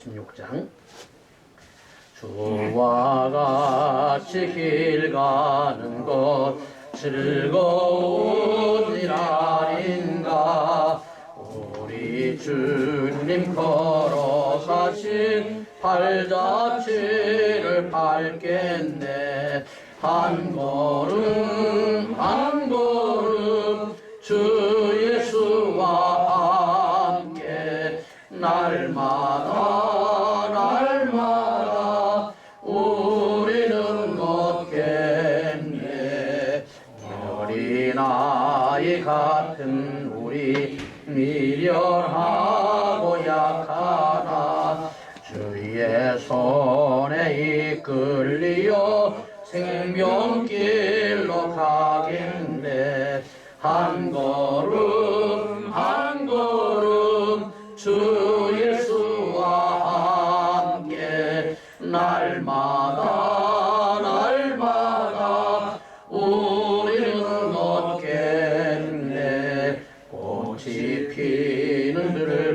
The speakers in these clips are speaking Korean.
16장. 주와 같이 길 가는 것 즐거운 일 아닌가? 우리 주님 걸어가신 발자취를 밟겠네. 한 걸음 한 걸음 주 예수와 함께 날마다 어린아이 같은 우리 미련하고 약하나 주의 손에 이끌리어 생명길로 가겠네. 한 걸음 한 걸음 주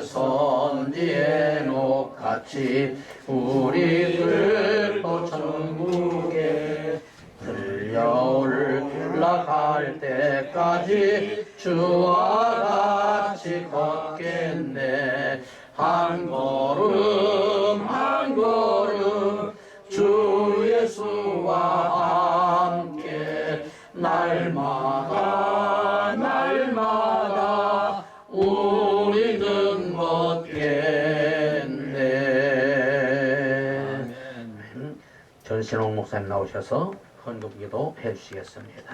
선지의 녹같이 우리들도 천국에 들려 올라갈 때까지 주와 같이 걷겠네. 한 걸음 한 걸음 주 예수와 함께 날마다 전신홍 목사님 나오셔서 헌금기도 해주시겠습니다.